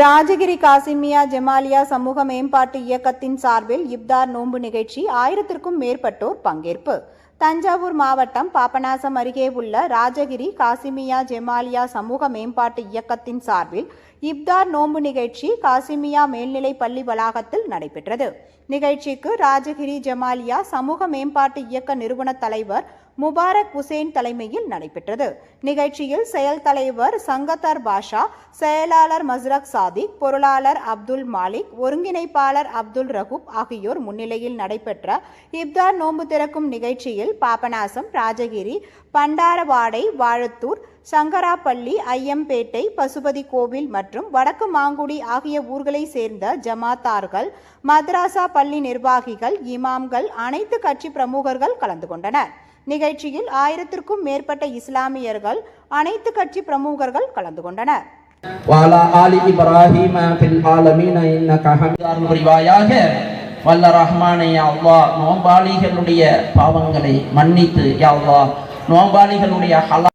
ராஜகிரி காசிமியா ஜெமாலியா சமூக மேம்பாட்டு இயக்கத்தின் சார்பில் இப்தார் நோன்பு நிகழ்ச்சி ஆயிரத்திற்கும் மேற்பட்டோர் பங்கேற்பு. தஞ்சாவூர் மாவட்டம் பாபநாசம் அருகே உள்ள ராஜகிரி காசிமியா ஜெமாலியா சமூக மேம்பாட்டு இயக்கத்தின் சார்பில் இப்தார் நோன்பு நிகழ்ச்சி காசிமியா மேல்நிலைப் பள்ளி வளாகத்தில் நடைபெற்றது. நிகழ்ச்சிக்கு ராஜகிரி ஜமாலியா சமூக மேம்பாட்டு இயக்க நிறுவன தலைவர் முபாரக் ஹுசேன் தலைமையில் நடைபெற்றது. நிகழ்ச்சியில் செயல் தலைவர் சங்கத்தர் பாஷா செயலாளர் மஸ்ரக் சாதிக் பொருளாளர் அப்துல் மாலிக் ஒருங்கிணைப்பாளர் அப்துல் ரகுப் ஆகியோர் முன்னிலையில் நடைபெற்ற இப்தார் நோன்பு திறக்கும் நிகழ்ச்சியில் திருச்சியில் பாபநாசம் ராஜகிரி பண்டாரவாடை வாழத்தூர் சங்கராப்பள்ளி ஐயம்பேட்டை பசுபதி கோவில் மற்றும் வடக்கு மாங்குடி ஆகிய ஊர்களை சேர்ந்த ஜமாத்தார்கள் மദ്രാസா பள்ளி நிர்வாகிகள் இமாம்கள் அனைத்து கட்சி பிரமுகர்கள் கலந்து கொண்டனர். நிகழ்ச்சியில் ஆயிரத்திற்கும் மேற்பட்ட இஸ்லாமியர்கள் அனைத்து கட்சி பிரமுகர்கள் கலந்து கொண்டனர். வாலா ஆலி இப்ராஹிம் ஃபில் ஆலமீன் இன்னக ஹமீதார் ரிவாயாக வல்ல ரஹ்மானே யா நோம்பாளிகளுடைய பாவங்களை மன்னித்து யா நோம்பாளிகளுடைய ஹலா